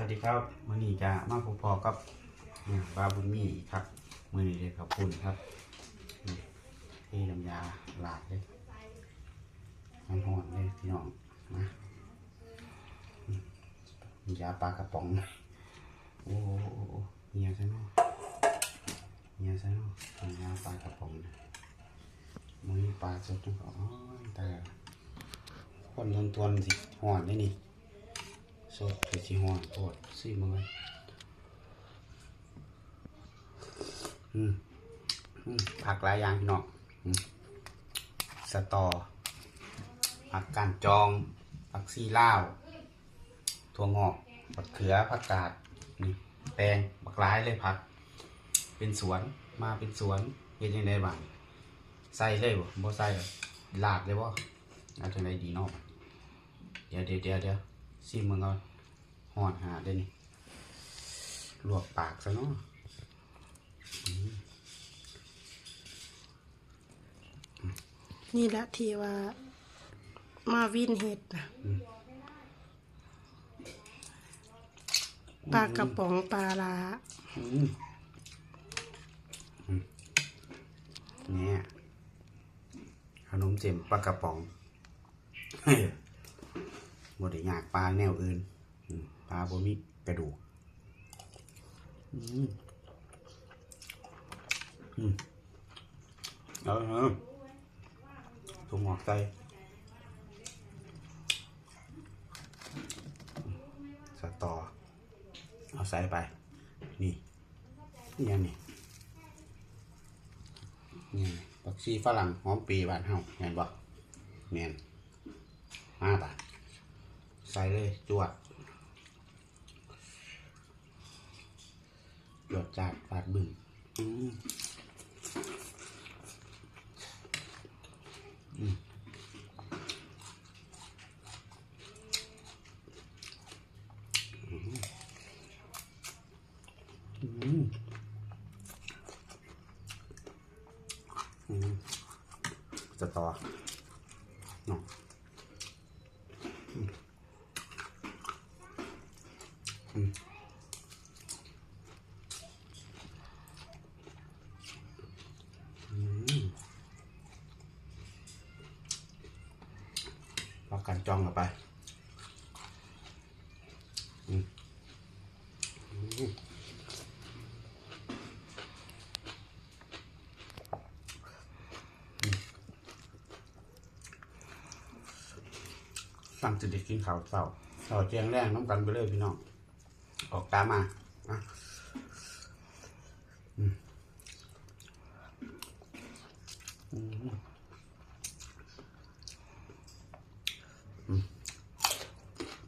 วัสดีครับมือนี้จะมาพบพอกับเนี่ยบาบุญมีครับมือนี้เลยครับคุณครับนี่น้ำยาหลาดเลยน้ำหอนเลยพี่น้องนะยาปลากระป๋องโอ้โหเฮียซะเนาะเฮียซะเนาะยาปลากระป๋องมือนี้ปลาสดจังก็อ๋อแต่คนทนทวนๆสิหอนได้นี่ สดคือสิหัวโอดสิมึงเลยอืมอืมผักหลายอย่างพี่น้องสตอผักกานจองผักซีลาวถั่วงอกผักเขือผักกาดนี่แตงบักหลายเลยผัก เป็นสวนมาเป็นสวนเฮ็ดยังไงบ้างใส่เลยบ่บ่ใส่หรอลาดเลยบ่เอาจังไดดีเนาะเดี๋ยวเดี๋ยวเดี๋ยว ซิมมึงก่อนหอนหาได้นี่ลวกปากซะเนาะนี่แหละที่ว่า มาวินเห็ดนะปลากระป๋องปลาลาอืมอืมเนี่ยขนมเจมปลากระป๋อง เฮ้ยบ่ได้อยากปลาแนวอื่นปลาบ่มีกระดูกอืมอืมเอาเถอะถุงหอกใส่สตอ เอาใส่ไป นี่ นี่ยังนี่นี่ผักชีฝรั่งหอมปีบ้านเฮาเห็นบ่เนียนมาปะ ใส่เลยจวดจวดจากปาดบึ้งอืมอืมอืมอืมจะต่อเนาะอืมอืมอืม เอากันจองเข้าไปอืมอืมสั่งจะได้กินข้าวเช้าข้าแจงแรงน้ำกันไปเลยพี่น้อง ออกตามมาอะอืมอืมอืม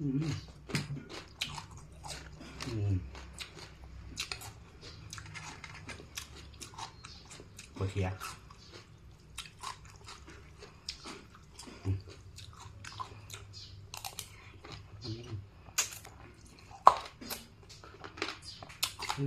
อืมอืมโอเคอะ อืมอืมอืม บา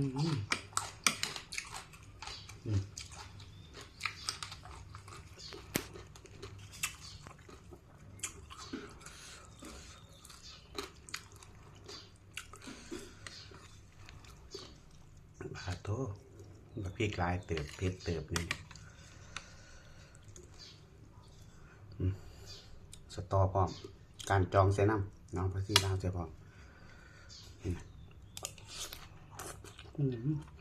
โตบะพริกลายเติบเผ็ดเติบนี่สตอพร้อม การจองเส้น้ำน้องพระซีลาวเสียพร้อมนี่นะ อืม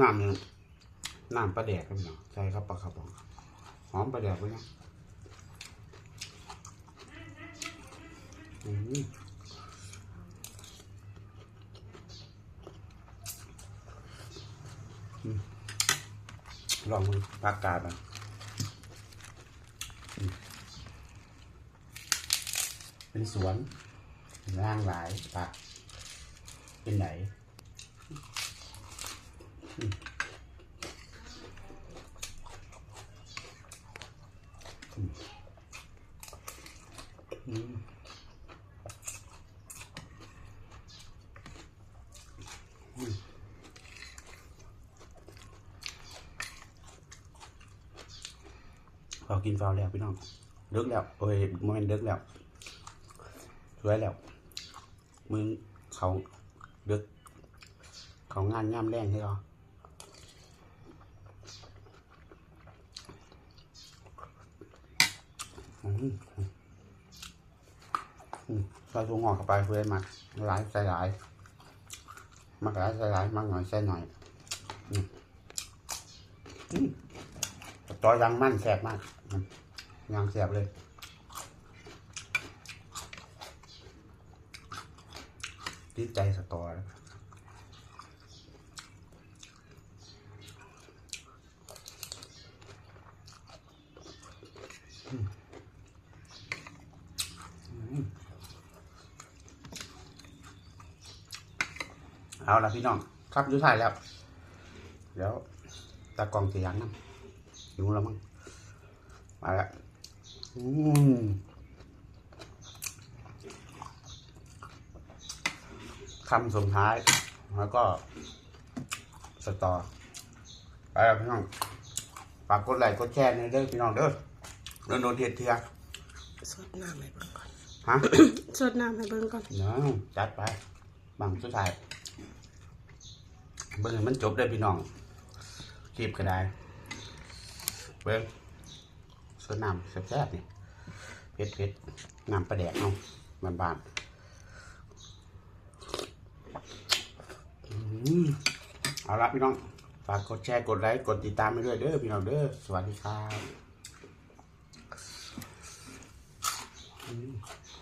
งามน้ำปลาแดกครับพี่น้องใส่ครับปลากระป๋องหอมปลาแดกไว้นะลอืมอืมลอปลากาดอะอืม เป็นสวนร่างหลายปัก เป็นไหนอืมอืมพอกินฟาวแล้วพี่น้องเดึกแล้ว โอ้ยโมเมนเดึกแล้ว สวยแล้วมึงเขาดึก เขางานย่ำแรงให้เรอใส่ตัวงอกเข้าไปเพื่อมันหลายใส่หลายมักหลายใส่หลายมักหน่อยใส่หน่อยอืมอืมตอยังมั่นแสบมากยังแสบเลย ติดใจสตอแล้วอืมอืมเอาละพี่น้อง ครับยุทายแล้ว เดี๋ยวตากองเสียงน้ำหิวแล้วมั้งมาแล้วอืม คำส่งท้าย แล้วก็สตอไปแล้วพี่น้องฝากกดไลค์กดแชร์ในอยเด้อพี่น้องเด้อโดนโดนเทียดเทียสดน้ำให้เบิ่งก่อนฮะสดน้ำให้เบิ่งก่อนเนาะจัดไปบังสุดท้ายเบิ่งให้มันจบได้อพี่น้องคลิปก็ได้เบิ่งส่วนน้ำแซ่บๆนี่เผ็ดเผ็ดๆน้ำปลาแดกเอาบานๆอืม เอาละพี่น้อง ฝากกดแชร์ กดไลค์ กดติดตามไปด้วยเด้อพี่น้องเด้อ สวัสดีครับ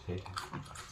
เผ็ด